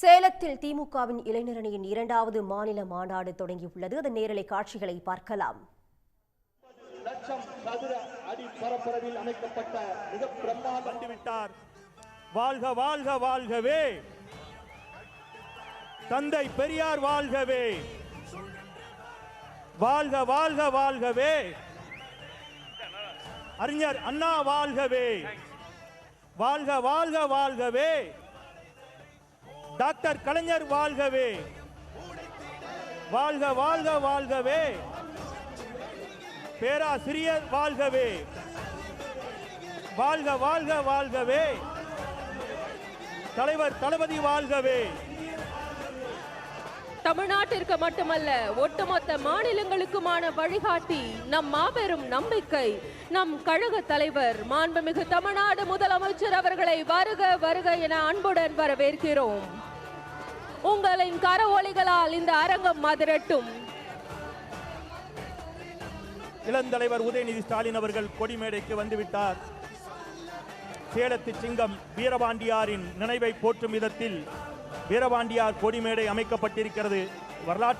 சேலத்தில் திமுகவின் இளைஞரணியின் இரண்டாவது மாநில மாநாடு தொடங்கியுள்ளது. அதன் நேரலை காட்சிகளை பார்க்கலாம். லட்சம் சதுர அடி பரப்பளவில் அமைக்கப்பட்ட மிக பிரம்மாண்ட வந்துவிட்டார். வாழ்க வாழ்க வாழ்கவே. தந்தை பெரியார் வாழ்கவே. வாழ்க வாழ்க வாழ்கவே. அறிஞர் அண்ணா வாழ்கவே. வாழ்க வாழ்க வாழ்கவே. டாக்டர் கலைஞர் வாழ்கவே. வாழ்க வாழ்க வாழ்கவே. பேராசிரியர் வாழ்கவே. வாழ்க வாழ்க வாழ்கவே. தலைவர் தளபதி வாழ்கவே. தமிழ்நாட்டிற்கு மட்டுமல்ல ஒட்டுமொத்த மாநிலங்களுக்குமான வழிகாட்டி நம் மாபெரும் நம்பிக்கை. நம் கழக தலைவர் மாண்புமிகு தமிழ்நாடு முதலமைச்சர் அவர்களை வருக வருக என அன்புடன் வரவேற்கிறோம். உங்களின் கரவொலிகளால் இந்த அரங்கம் மதுரட்டும். இளந்தலைவர் உதயநிதி ஸ்டாலின் அவர்கள் கொடிமேடைக்கு வந்துவிட்டார். சேலத்து சிங்கம் வீரபாண்டியாரின் நினைவை போற்றும் விதத்தில் வீரபாண்டியார் கொடிமேடை அமைக்கப்பட்டிருக்கிறது.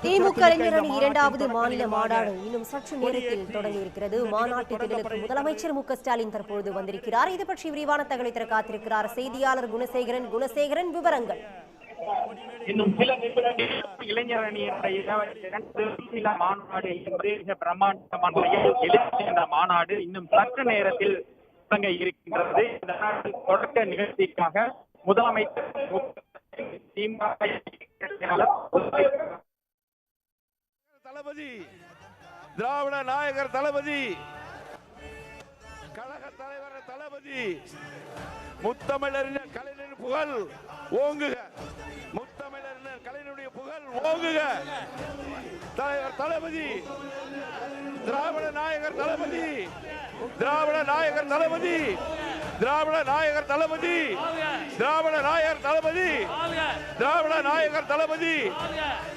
திமுக இளைஞரணி இரண்டாவது மாநில மாநாடு இன்னும் சற்று நேரத்தில் தொடங்க இருக்கிறது மாநாட்டு திடலுக்கு முதலமைச்சர் மு க ஸ்டாலின் தற்பொழுது வந்திருக்கிறார். இது பற்றி விரிவான தகவலை தர காத்திருக்கிறார் செய்தியாளர் குணசேகரன். குணசேகரன் விவரங்கள். இன்னும் சில நிமிடங்கள் இளைஞர் அணியினுடைய இரண்டு மாநாடு என்பது மிக பிரம்மாண்டமான எழுச்சி என்ற மாநாடு இன்னும் சற்று நேரத்தில் தொடங்க இருக்கின்றது. இந்த நாட்டில் தொடக்க நிகழ்ச்சிக்காக முதலமைச்சர் திமுக தளபதி திராவிட நாயகர் தளபதி கழக தலைவர் தளபதி முத்தமிழறிஞர் கலைஞர் புகழ் ஓங்குக. முத்தமிழறிஞர் கலைஞருடைய புகழ் ஓங்குக. தலைவர் தளபதி திராவிட நாயகர் தளபதி திராவிட நாயகர் தளபதி திராவிட நாயகர் தளபதி திராவிட நாயகர் தளபதி திராவிட நாயகர் தளபதி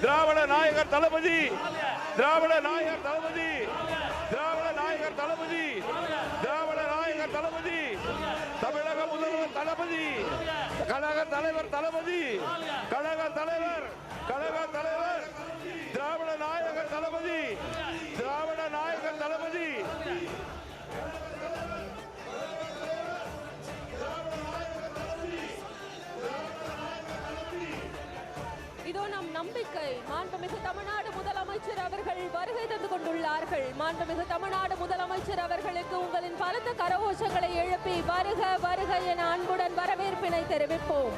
திராவிட நாயகர் தளபதி திராவிட நாயகர் தளபதி திராவிட நாயகர் தளபதி. கழக தலைவர் தளபதி. கழக தலைவர் கழக தலைவர். திராவிட நாயகர் தளபதி. திராவிட நாயக தளபதி. இதோ நம் நம்பிக்கை. மாண்புமிகு தமிழ்நாடு வருகை தந்து கொண்டுள்ளார்கள். மாண்புமிகு தமிழ்நாடு முதலமைச்சர் அவர்களுக்கு உங்களின் பலத்த கரகோஷங்களை எழுப்பி வருக வருக என அன்புடன் வரவேற்பினை தெரிவிப்போம்.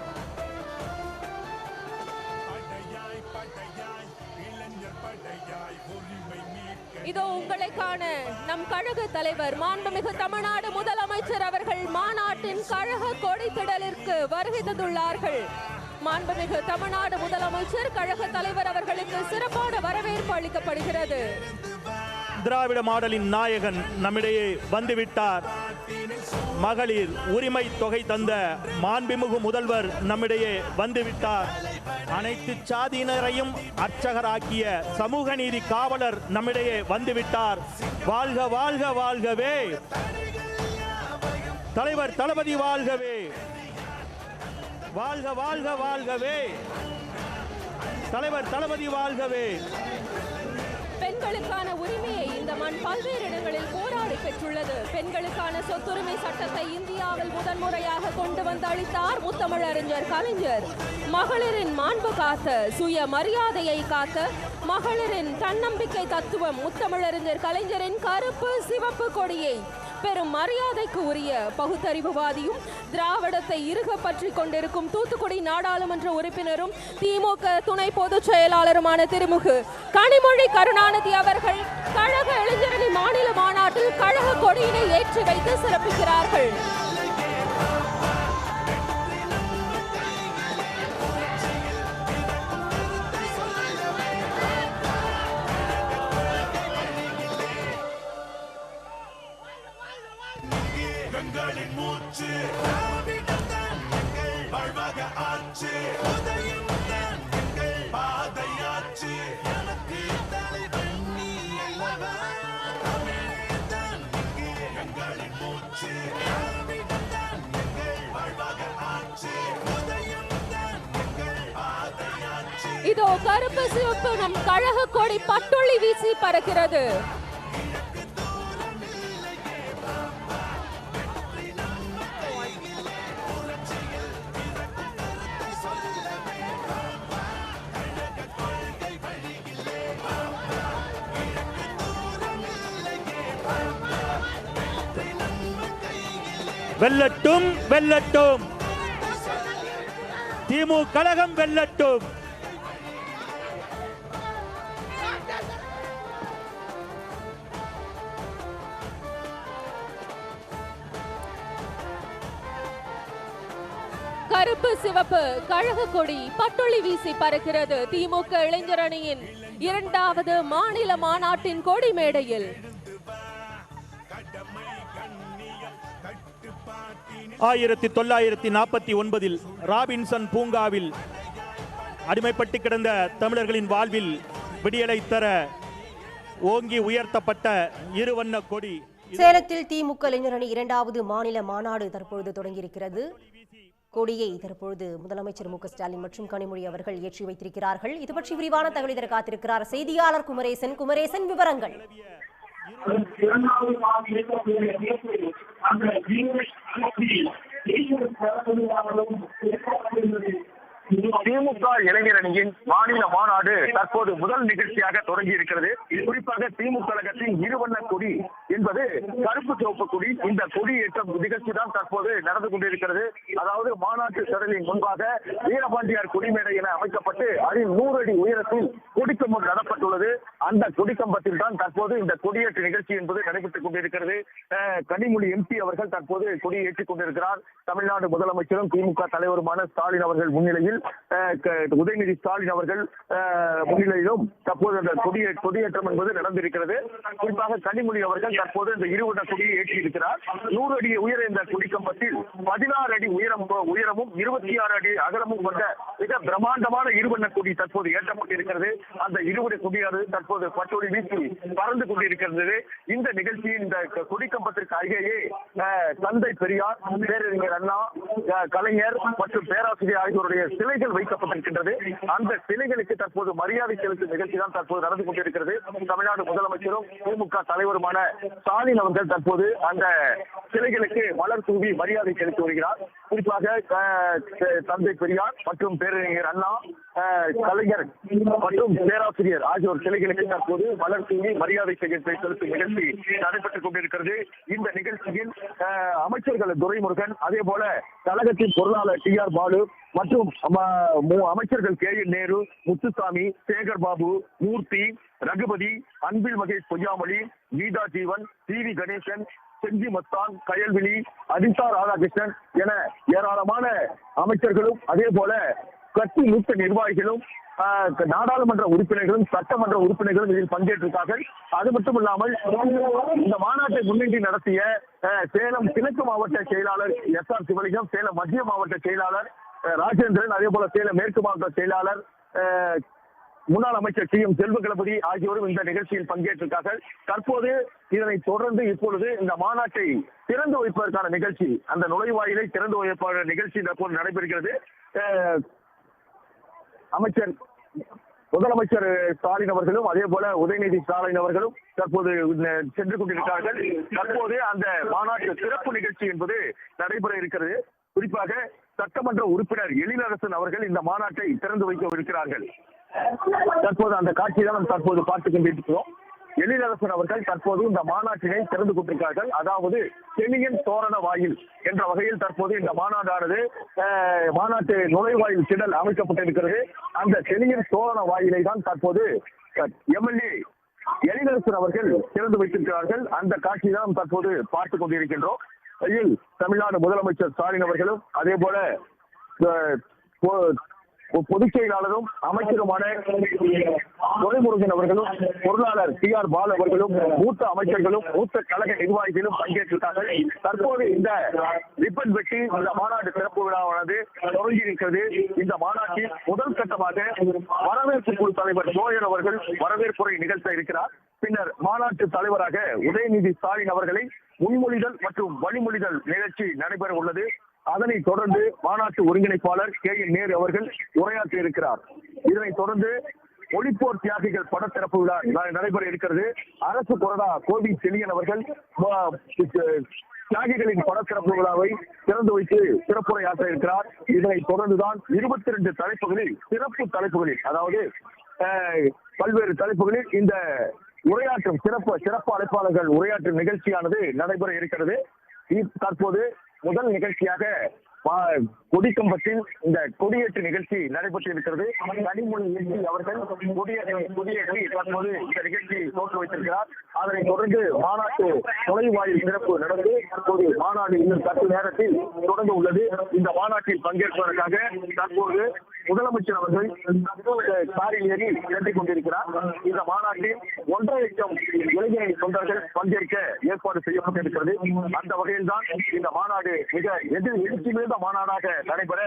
இதோ உங்களை காண நம் கழக தலைவர் மாண்புமிகு தமிழ்நாடு முதலமைச்சர் அவர்கள் மாநாட்டின் கழக கொடித்திடலிற்கு வருகை தந்துள்ளார்கள். மாண்புமிகு தமிழ்நாடு முதலமைச்சர் கழக தலைவர் அவர்களுக்கு சிறப்பான வரவேற்பு அளிக்கப்படுகிறது. திராவிட மாடலின் நாயகன் நம்மிடையே வந்துவிட்டார். மகளிர் உரிமை தொகை தந்த மாண்புமிகு முதல்வர் நம்மிடையே வந்துவிட்டார். அனைத்து சாதியினரையும் அர்ச்சகராக்கிய சமூக நீதி காவலர் நம்மிடையே வந்துவிட்டார். வாழ்க வாழ்க வாழ்கவே. தலைவர் தளபதி வாழ்கவே. வாழ்க வாழ்க வாழ்கவே. தலைவர் தளபதி வாழ்கவே. பெண்களுக்கான உரிமையை இந்த மண் பல்வேறு இடங்களில் போராடி பெற்றுள்ளது. பெண்களுக்கான சொத்துரிமை சட்டத்தை இந்தியாவில் முதன்முறையாக கொண்டு வந்து அளித்தார் முத்தமிழறிஞர் கலைஞர். மகளிரின் மாண்பு காத்த சுய மரியாதையை காத்த மகளிரின் தன்னம்பிக்கை தத்துவம் முத்தமிழறிஞர் கலைஞரின் கருப்பு சிவப்பு கொடியை பெரும் மரியாதைக்கு உரிய பகுத்தறிவுவாதியும் திராவிடத்தை இருக பற்றி கொண்டிருக்கும் தூத்துக்குடி நாடாளுமன்ற உறுப்பினரும் திமுக துணை பொதுச் செயலாளருமான திருமுகு கனிமொழி கருணாநிதி அவர்கள் கழக இளைஞரணி மாநில மாநாட்டில் கழக கொடியினை ஏற்றி வைத்து சிறப்பிக்கிறார்கள். எங்கள் பாதையாச்சு. எனக்கு எங்களின் மூச்சு. எங்கள் வாழ்வாக ஆச்சு. எங்கள் இதோ கருப்பு சிவப்பு நம் கழக கொடி பட்டொளி வீசி பறக்கிறது. வெல்லட்டும் வெல்லட்டும். திமுக கழகம் வெல்லட்டும். கருப்பு சிவப்பு கழக கொடி பட்டொளி வீசி பறக்கிறது. திமுக இளைஞர் அணியின் இரண்டாவது மாநில மாநாட்டின் கொடி மேடையில் ஆயிரத்தி தொள்ளாயிரத்தி நாற்பத்தி ஒன்பதில் ராபின்சன் பூங்காவில் அடிமைப்பட்டு கிடந்த தமிழர்களின் வாழ்வில் விடியலை தர ஓங்கி உயர்த்தப்பட்ட இருவண்ண கொடி. சேலத்தில் திமுக இளைஞரணி இரண்டாவது மாநில மாநாடு தற்பொழுது தொடங்கியிருக்கிறது. கொடியை தற்பொழுது முதலமைச்சர் மு ஸ்டாலின் மற்றும் கனிமொழி அவர்கள் ஏற்றி வைத்திருக்கிறார்கள். இது பற்றி விரிவான தகவல் காத்திருக்கிறார் செய்தியாளர் குமரேசன். குமரேசன் விவரங்கள். திமுக இளைஞரணியின் மாநில மாநாடு தற்போது முதல் நிகழ்ச்சியாக தொடங்கி இருக்கிறது குறிப்பாக திமுக கழகத்தின் இருவண்ண கொடி என்பது கருப்பு சிவப்பு கொடி இந்த கொடி ஏற்றம் நிகழ்ச்சி தான் தற்போது நடந்து கொண்டிருக்கிறது. அதாவது மாநாட்டு சடலின் முன்பாக வீரபாண்டியார் கொடிமேடை என அமைக்கப்பட்டு அதில் நூறு அடி உயரத்தில் கொடிக்கம்பம் நடப்பட்டுள்ளது. அந்த கொடிக்கம்பத்தில் தான் தற்போது இந்த கொடியேற்ற நிகழ்ச்சி என்பது நடைபெற்றுக் கொண்டிருக்கிறது. கனிமொழி எம்பி அவர்கள் தற்போது கொடி ஏற்றிக் கொண்டிருக்கிறார். தமிழ்நாடு முதலமைச்சரும் திமுக தலைவருமான ஸ்டாலின் அவர்கள் முன்னிலையில் உதயநிதி ஸ்டாலின் அவர்கள் முன்னிலையிலும் தற்போது அந்த கொடியே கொடியேற்றம் என்பது நடந்திருக்கிறது. குறிப்பாக கனிமொழி அவர்கள் தற்போது இந்த இருவண்ண கொடியை ஏற்றியிருக்கிறார் நூறு அடி உயர இந்த கொடிக்கம்பத்தில் பதினாறு அடி உயரம் உயரமும் இருபத்தி ஆறு அடி அகலமும் கொண்ட மிக பிரம்மாண்டமான இருவண்ண கொடி தற்போது ஏற்றப்பட்டிருக்கிறது. அந்த இருவட கொடியானது தற்போது பட்டோடி வீசி பறந்து கொண்டிருக்கிறது. இந்த நிகழ்ச்சியின் இந்த கொடிக்கம்பத்திற்கு அருகேயே அஹ், தந்தை பெரியார் பேரறிஞர் அண்ணா அஹ், கலைஞர் மற்றும் பேராசிரியர் ஆகியோருடைய சிலைகள் வைக்கப்பட்டிருக்கின்றது. அந்த சிலைகளுக்கு தற்போது மரியாதை செலுத்தும் நிகழ்ச்சி தான் தற்போது நடந்து கொண்டிருக்கிறது. தமிழ்நாடு முதலமைச்சரும் திமுக தலைவருமான ஸ்டாலின் அவர்கள் தற்போது அந்த சிலைகளுக்கு மலர் தூவி மரியாதை செலுத்தி வருகிறார். குறிப்பாக தந்தை பெரியார் மற்றும் பேரறிஞர் அண்ணா கலைஞர் மற்றும் பேராசிரியர் ஆகியோர் சிலைகளுக்கு தற்போது மலர் தூவி மரியாதை செலுத்தும் நிகழ்ச்சி நடைபெற்றுக் கொண்டிருக்கிறது. இந்த நிகழ்ச்சியில் அமைச்சர்கள் துரைமுருகன் அதே போல கழகத்தின் பொருளாளர் டி ஆர் பாலு மற்றும் அமைச்சர்கள் K N Nehru Muthusamy Sekar Babu Moorthy Ragupathi Anbil Mahesh Poyyamozhi Geetha Jeevan T V Ganesan Gingee Masthan Kayalvizhi Athisa Radhakrishnan என ஏராளமான அமைச்சர்களும் அதே போல கட்சி மூத்த நிர்வாகிகளும் ஆஹ், நாடாளுமன்ற உறுப்பினர்களும் சட்டமன்ற உறுப்பினர்களும் இதில் பங்கேற்றிருக்கார்கள். அது மட்டும் இல்லாமல் இந்த மாநாட்டை முன்னின்றி நடத்திய ஆஹ், சேலம் கிழக்கு மாவட்ட செயலாளர் எஸ் ஆர் சிவலிங்கம் சேலம் மத்திய மாவட்ட செயலாளர் ராஜேந்திரன் அதே போல சேலம் மேற்கு மாவட்ட செயலாளர் ஆஹ், முன்னாள் அமைச்சர் டி எம் செல்வ கணபதி ஆகியோரும் இந்த நிகழ்ச்சியில் பங்கேற்றிருக்கார்கள் தற்போது இதனை தொடர்ந்து இப்பொழுது இந்த மாநாட்டை திறந்து வைப்பதற்கான நிகழ்ச்சி அந்த நுழைவாயிலை திறந்து வைப்பதற்கான நிகழ்ச்சி தற்போது நடைபெறுகிறது. அமைச்சர் முதலமைச்சர் ஸ்டாலின் அவர்களும் அதே போல உதயநிதி ஸ்டாலின் அவர்களும் தற்போது சென்று கொண்டிருக்கிறார்கள். தற்போது அந்த மாநாட்டு சிறப்பு நிகழ்ச்சி என்பது நடைபெற இருக்கிறது. குறிப்பாக சட்டமன்ற உறுப்பினர் எழிலரசன் அவர்கள் இந்த மாநாட்டை திறந்து வைக்க இருக்கிறார்கள். தற்போது அந்த காட்சியை தான் நாம் தற்போது பார்த்து கொண்டிருக்கிறோம் எழிலரசன் அவர்கள் தற்போது இந்த மாநாட்டினை திறந்து கொண்டிருக்கிறார்கள். அதாவது செலியன் தோரண வாயில் என்ற வகையில் தற்போது இந்த மாநாடானது மாநாட்டு நுழைவாயில் திடல் அமைக்கப்பட்டிருக்கிறது. அந்த செலியன் தோரண வாயிலை தான் தற்போது எம்எல்ஏ எழிலரசன் அவர்கள் திறந்து வைத்திருக்கிறார்கள். அந்த காட்சியை தான் நாம் தற்போது பார்த்துக் கொண்டிருக்கின்றோம். இதில் தமிழ்நாடு முதலமைச்சர் ஸ்டாலின் அவர்களும் அதே போல பொதுச் செயலாளரும் அமைச்சருமான துரைமுருகன் அவர்களும் பொருளாளர் டி ஆர் பால் அவர்களும் மூத்த அமைச்சர்களும் மூத்த கழக நிர்வாகிகளும் பங்கேற்றிருக்கார்கள் தற்போது இந்த ரிப்பன் வெட்டி இந்த மாநாடு சிறப்பு விழாவானது தொடங்கி இருக்கிறது இந்த மாநாட்டில் முதல் கட்டமாக வரவேற்பு குழு தலைவர் ஜோயர் அவர்கள் வரவேற்புரை நிகழ்த்த இருக்கிறார். பின்னர் மாநாட்டு தலைவராக உதயநிதி ஸ்டாலின் அவர்களை முன்மொழிதல் மற்றும் வழிமொழிதல் நிகழ்ச்சி நடைபெற உள்ளது. அதனைத் தொடர்ந்து மாநாட்டு ஒருங்கிணைப்பாளர் கே என் நேரு அவர்கள் உரையாற்ற இருக்கிறார். இதனைத் தொடர்ந்து ஒளிப்போர் தியாகிகள் படத்திறப்பு விழா நடைபெற இருக்கிறது. அரசு கொறடா கோவி செழியன் அவர்கள் தியாகிகளின் படத்திறப்பு விழாவை திறந்து வைத்து சிறப்புரையாற்ற இருக்கிறார். இதனைத் தொடர்ந்துதான் இருபத்தி ரெண்டு தலைப்புகளில் சிறப்பு தலைப்புகளில் அதாவது பல்வேறு தலைப்புகளில் இந்த உரையாற்றும் சிறப்பு சிறப்பு அழைப்பாளர்கள் உரையாற்றும் நிகழ்ச்சியானது நடைபெற இருக்கிறது. தற்போது முதல் நிகழ்ச்சியாக பா- கொடிக்கம்பத்தில் இந்த கொடியேற்று நிகழ்ச்சி நடைபெற்று இருக்கிறது கனிமொழி எம்பி அவர்கள் கொடியேற்றி கொடியேற்றி தற்போது இந்த நிகழ்ச்சி தோற்று வைத்திருக்கிறார். அதனைத் தொடர்ந்து மாநாட்டு நுழைவாயில் சிறப்பு நடந்து தற்போது மாநாடு இன்னும் சற்று நேரத்தில் தொடங்க உள்ளது. இந்த மாநாட்டில் பங்கேற்பதற்காக தற்போது முதலமைச்சர் அவர்கள் காரில் ஏறி சென்று கொண்டிருக்கிறார். இந்த மாநாட்டில் ஒன்றரை லட்சம் இளைஞரணி தொண்டர்கள் பங்கேற்க ஏற்பாடு செய்யப்பட்டிருக்கிறது அந்த வகையில் தான் இந்த மாநாடு மிக எதிர் எழுச்சி மிகுந்த மாநாடாக நடைபெற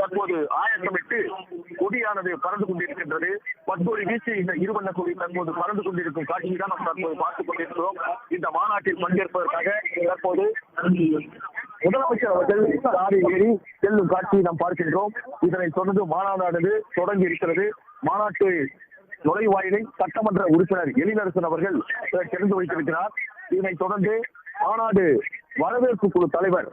தற்போது ஆயத்தமிட்டு கொடியானது பறந்து கொண்டிருக்கின்றது. பத்தொரு வீச்சு இந்த இருவண்ண கொடி தற்போது பறந்து கொண்டிருக்கும் காட்சியை தான் நாம் தற்போது பார்த்துக் கொண்டிருக்கிறோம். இந்த மாநாட்டில் பங்கேற்பதற்காக தற்போது முதலமைச்சர் அவர்கள் காரில் ஏறி செல்லும் காட்சியை நாம் பார்க்கின்றோம். இதனை தொடர்ந்து மாநாடானது தொடங்கி இருக்கிறது. மாநாட்டு நுழைவாயிலை சட்டமன்ற உறுப்பினர் எழிலரசன் அவர்கள் திறந்து வைத்திருக்கிறார். இதனைத் தொடர்ந்து மாநாடு வரவேற்பு குழு தலைவர்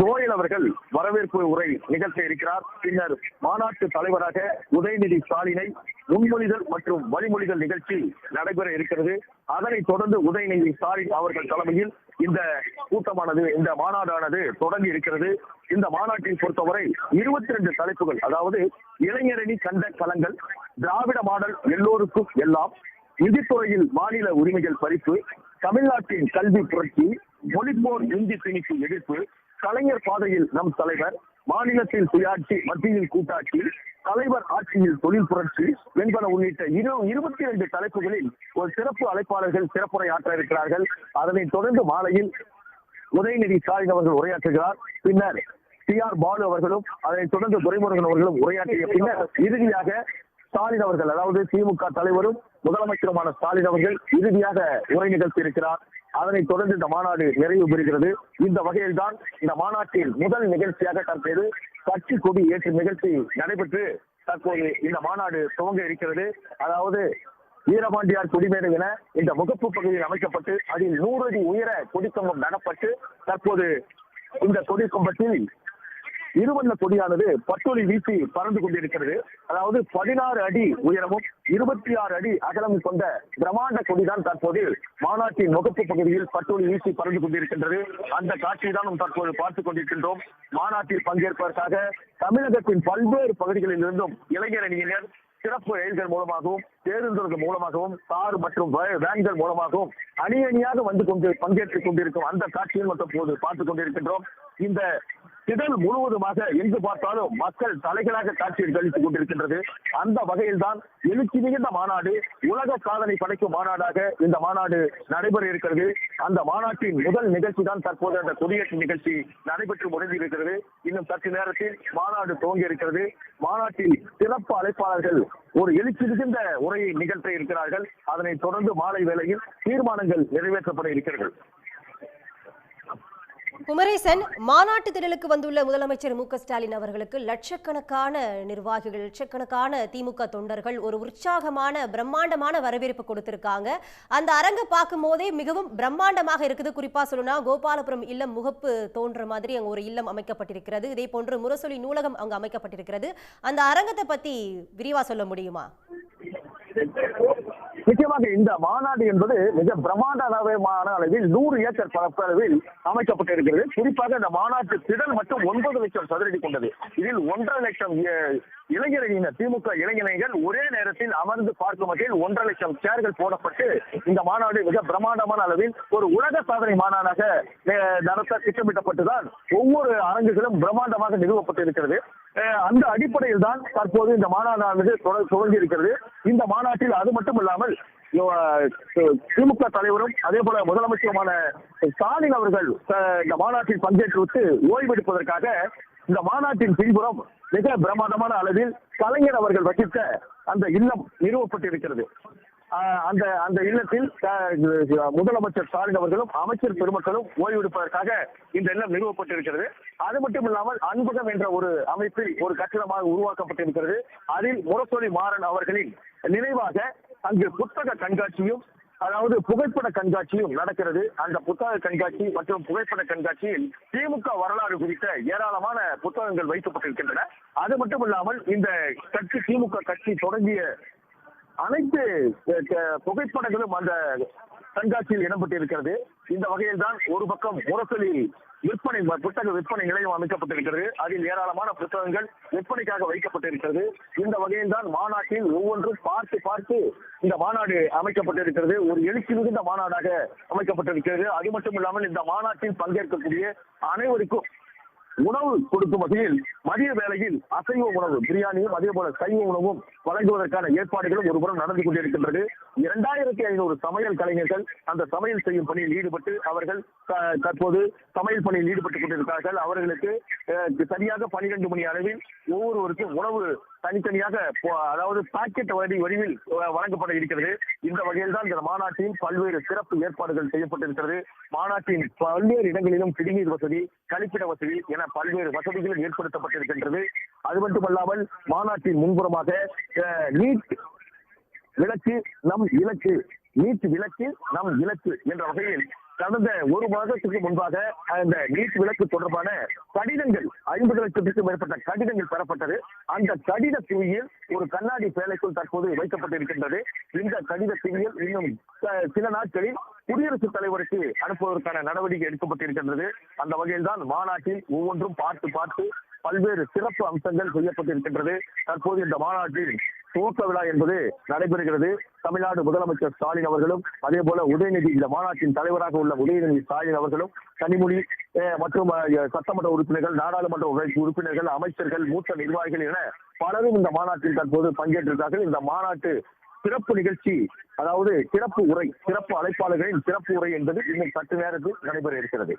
கோயல் அவர்கள் வரவேற்பு உரை நிகழ்த்த இருக்கிறார். பின்னர் மாநாட்டு தலைவராக உதயநிதி ஸ்டாலினை முன்மொழிதல் மற்றும் வழிமொழிதல் நிகழ்ச்சி நடைபெற இருக்கிறது. அதனைத் தொடர்ந்து உதயநிதி ஸ்டாலின் அவர்கள் தலைமையில் இந்த கூட்டமானது இந்த மாநாடானது தொடங்கி இருக்கிறது. இந்த மாநாட்டை பொறுத்தவரை இருபத்தி ரெண்டு தலைப்புகள் அதாவது இளைஞரணி கண்ட கலங்கள் திராவிட மாடல் எல்லோருக்கும் எல்லாம் நிதித்துறையில் மாநில உரிமைகள் பறிப்பு தமிழ்நாட்டின் கல்வி புரட்சி மொழிப்போர் இந்தி திணிப்பு எதிர்ப்பு கலைஞர் பாதையில் நம் தலைவர் மாநிலத்தில் சுயாட்சி மத்தியில் கூட்டாட்சி தலைவர் ஆட்சியில் தொழில் புரட்சி என்பன உள்ளிட்ட இரு இருபத்தி இரண்டு தலைப்புகளில் ஒரு சிறப்பு அழைப்பாளர்கள் சிறப்புரை ஆற்ற இருக்கிறார்கள். அதனைத் தொடர்ந்து மாலையில் உதயநிதி ஸ்டாலின் அவர்கள் உரையாற்றுகிறார். பின்னர் டி ஆர் பாலு அவர்களும் அதனைத் தொடர்ந்து துரைமுருகன் அவர்களும் உரையாற்றிய பின்னர் இறுதியாக ஸ்டாலின் அவர்கள் அதாவது திமுக தலைவரும் முதலமைச்சருமான ஸ்டாலின் அவர்கள் இறுதியாக உரை நிகழ்த்தி இருக்கிறார். அதனைத் தொடர்ந்து இந்த மாநாடு நிறைவு பெறுகிறது. இந்த வகையில் தான் இந்த மாநாட்டின் முதல் நிகழ்ச்சியாக தற்போது கட்சி கொடி ஏற்று நிகழ்ச்சி நடைபெற்று தற்போது இந்த மாநாடு துவங்க இருக்கிறது. அதாவது வீரபாண்டியார் குடிமேடு என இந்த முகப்பு பகுதியில் அமைக்கப்பட்டு அதில் நூறு அடி உயர கொடிக்கம்பம் நடப்பட்டு தற்போது இந்த கொடிக்கம்பத்தில் இருவண்ண கொடியானது பட்டொலி வீசி பறந்து கொண்டிருக்கிறது. அதாவது பதினாறு அடி உயரமும் இருபத்தி ஆறு அடி அகலமும் கொண்ட பிரம்மாண்ட கொடிதான் தற்போது மாநாட்டின் முகப்பு பகுதியில் பட்டொலி வீசி பறந்து கொண்டிருக்கின்றது. அந்த காட்சியை தான் நாம் தற்போது பார்த்துக் கொண்டிருக்கின்றோம். மாநாட்டில் பங்கேற்பதற்காக தமிழகத்தின் பல்வேறு பகுதிகளில் இருந்தும் இளைஞர் அணியினர் சிறப்பு ரயில்கள் மூலமாகவும் பேருந்துகள் மூலமாகவும் கார் மற்றும் வேன்கள் மூலமாகவும் அணி அணியாக வந்து கொண்டு பங்கேற்றுக் கொண்டிருக்கும் அந்த காட்சியில் மற்றும் போது பார்த்துக் கொண்டிருக்கின்றோம். இந்த திடல் முழுவதுமாக எங்கு பார்த்தாலும் மக்கள் தலைகளாக காட்சி கழித்துக் கொண்டிருக்கின்றது. அந்த வகையில் தான் எழுச்சி மிகுந்த மாநாடு உலக சாதனை படைக்கும் மாநாடாக இந்த மாநாடு நடைபெற இருக்கிறது. அந்த மாநாட்டின் முதல் நிகழ்ச்சி தான் தற்போது அந்த கொடியேற்ற நிகழ்ச்சி நடைபெற்று முடிந்திருக்கிறது. இன்னும் சற்று நேரத்தில் மாநாடு துவங்கி இருக்கிறது. மாநாட்டில் சிறப்பு அழைப்பாளர்கள் ஒரு எழுச்சி மிகுந்த உரையை நிகழ்த்த இருக்கிறார்கள். அதனைத் தொடர்ந்து மாலை வேளையில் தீர்மானங்கள் நிறைவேற்றப்பட இருக்கிறது. குமரேசன் மாநாட்டு திடலுக்கு வந்துள்ள முதலமைச்சர் மு ஸ்டாலின் அவர்களுக்கு லட்சக்கணக்கான நிர்வாகிகள் லட்சக்கணக்கான திமுக தொண்டர்கள் ஒரு உற்சாகமான பிரம்மாண்டமான வரவேற்பு கொடுத்திருக்காங்க. அந்த அரங்க பார்க்கும் போதே மிகவும் பிரம்மாண்டமாக இருக்குது. குறிப்பா சொல்லணும்னா கோபாலபுரம் இல்லம் முகப்பு தோன்ற மாதிரி அங்க ஒரு இல்லம் அமைக்கப்பட்டிருக்கிறது. இதே போன்று முரசொலி நூலகம் அங்கு அமைக்கப்பட்டிருக்கிறது. அந்த அரங்கத்தை பத்தி விரிவா சொல்ல முடியுமா? நிச்சயமாக இந்த மாநாடு என்பது மிக பிரமாண்டமான அளவில் நூறு ஏக்கர் பரப்பளவில் அமைக்கப்பட்டிருக்கிறது. குறிப்பாக இந்த மாநாட்டு திடல் மட்டும் ஒன்பது லட்சம் சதுரடி கொண்டது. இதில் ஒன்றரை லட்சம் இளைஞரணியினர் திமுக இளைஞர்கள் ஒரே நேரத்தில் அமர்ந்து பார்க்கும் வகையில் ஒன்றரை லட்சம் சேர்கள் போடப்பட்டு இந்த மாநாடு மிக பிரம்மாண்டமான அளவில் ஒரு உலக சாதனை மாநாடாக நடத்த திட்டமிட்டப்பட்டுதான் ஒவ்வொரு அரங்குகளும் பிரம்மாண்டமாக நிறுவப்பட்டிருக்கிறது. அஹ், அந்த அடிப்படையில் தான் தற்போது இந்த மாநாடானது தொட- துவங்கி இருக்கிறது இந்த மாநாட்டில் அது மட்டும் இல்லாமல் திமுக தலைவரும் அதே போல முதலமைச்சருமான ஸ்டாலின் அவர்கள் இந்த மாநாட்டில் பங்கேற்றுவிட்டு ஓய்வெடுப்பதற்காக இந்த மாநாட்டின் பின்புறம் மிக பிரமாதமான அளவில் கலைஞர் அவர்கள் வசித்த அந்த இல்லம் நிறுவப்பட்டிருக்கிறது. அந்த அந்த இல்லத்தில் முதலமைச்சர் ஸ்டாலின் அவர்களும் அமைச்சர் பெருமக்களும் ஓய்வெடுப்பதற்காக இந்த இல்லம் நிறுவப்பட்டிருக்கிறது. அது மட்டும் இல்லாமல் அன்பகம் என்ற ஒரு அமைப்பில் ஒரு கட்டிடமாக உருவாக்கப்பட்டிருக்கிறது. அதில் முரசொலி மாறன் அவர்களின் நினைவாக அங்கு புத்தக கண்காட்சியும் அதாவது புகைப்பட கண்காட்சியும் நடக்கிறது. அந்த புத்தக கண்காட்சி மற்றும் புகைப்பட கண்காட்சியில் திமுக வரலாறு குறித்த ஏராளமான புத்தகங்கள் வைக்கப்பட்டிருக்கின்றன. அது மட்டும் இல்லாமல் இந்த கட்சி திமுக கட்சி தொடங்கிய அனைத்து புகைப்படங்களும் அந்த கண்காட்சியில் இடம்பெற்றிருக்கிறது. இந்த வகையில் தான் ஒரு பக்கம் முரசொலி விற்பனை புத்தக விற்பனை நிலையம் அமைக்கப்பட்டிருக்கிறது. அதில் ஏராளமான புத்தகங்கள் விற்பனைக்காக வைக்கப்பட்டிருக்கிறது. இந்த வகையில் தான் மாநாட்டில் ஒவ்வொன்றும் பார்த்து பார்த்து இந்த மாநாடு அமைக்கப்பட்டிருக்கிறது. ஒரு எழுச்சி மிகுந்த மாநாடாக அமைக்கப்பட்டிருக்கிறது. அது மட்டும் இல்லாமல் இந்த மாநாட்டில் பங்கேற்கக்கூடிய அனைவருக்கும் உணவு கொடுக்கும் வகையில் மதிய வேளையில் அசைவ உணவு பிரியாணியும் அதே போல சைவ உணவும் வழங்குவதற்கான ஏற்பாடுகளும் ஒருபுறம் நடந்து கொண்டிருக்கின்றது. இரண்டாயிரத்தி ஐநூறு சமையல் கலைஞர்கள் அந்த சமையல் செய்யும் பணியில் ஈடுபட்டு அவர்கள் தற்போது சமையல் பணியில் ஈடுபட்டுக் கொண்டிருக்கிறார்கள். அவர்களுக்கு சரியாக பனிரெண்டு மணி அளவில் ஒவ்வொருவருக்கும் உணவு தனித்தனியாக அதாவது பாக்கெட் வரி வடிவில் வழங்கப்பட இருக்கிறது. இந்த வகையில் தான் இந்த மாநாட்டின் பல்வேறு சிறப்பு ஏற்பாடுகள் செய்யப்பட்டிருக்கிறது. மாநாட்டின் பல்வேறு இடங்களிலும் குடிநீர் வசதி கழிப்பிட வசதி என பல்வேறு வசதிகளும் ஏற்படுத்தப்பட்டிருக்கின்றது. அது மட்டுமல்லாமல் மாநாட்டின் முன்புறமாக நீட் விளக்கு நம் இலக்கு நீட் விளக்கு நம் இலக்கு என்ற வகையில் கடந்த ஒரு மாதத்துக்கு முன்பாக அந்த நீட் விளக்கு தொடர்பான கடிதங்கள் ஐம்பது லட்சத்துக்கும் மேற்பட்ட கடிதங்கள் பெறப்பட்டது. அந்த கடித குவியல் ஒரு கண்ணாடி பேலைக்குள் தற்போது வைக்கப்பட்டிருக்கின்றது. இந்த கடித குவியல் இன்னும் சில நாட்களில் குடியரசுத் தலைவருக்கு அனுப்புவதற்கான நடவடிக்கை எடுக்கப்பட்டிருக்கின்றது. அந்த வகையில் தான் மாநாட்டில் ஒவ்வொன்றும் பார்த்து பார்த்து பல்வேறு சிறப்பு அம்சங்கள் செய்யப்பட்டிருக்கின்றது. தற்போது இந்த மாநாட்டில் துவக்க விழா என்பது நடைபெறுகிறது. தமிழ்நாடு முதலமைச்சர் ஸ்டாலின் அவர்களும் அதே போல உதயநிதி இந்த மாநாட்டின் தலைவராக உள்ள உதயநிதி ஸ்டாலின் அவர்களும் கனிமொழி மற்றும் சட்டமன்ற உறுப்பினர்கள் நாடாளுமன்ற உறுப்பி- உறுப்பினர்கள் அமைச்சர்கள் மூத்த நிர்வாகிகள் என பலரும் இந்த மாநாட்டில் தற்போது பங்கேற்றிருக்கிறார்கள். இந்த மாநாட்டு சிறப்பு நிகழ்ச்சி அதாவது சிறப்பு உரை சிறப்பு அழைப்பாளர்களின் சிறப்பு உரை என்பது இன்னும் சற்று நேரத்தில் நடைபெற இருக்கிறது.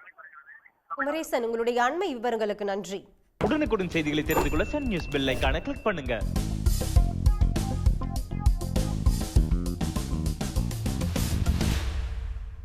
குமரேசன் உங்களுடைய அண்மை விவரங்களுக்கு நன்றி. உடனுக்குடன் செய்திகளை தெரிந்து கொள்ள சன் நியூஸ் பெல் ஐகானை கிளிக் பண்ணுங்க.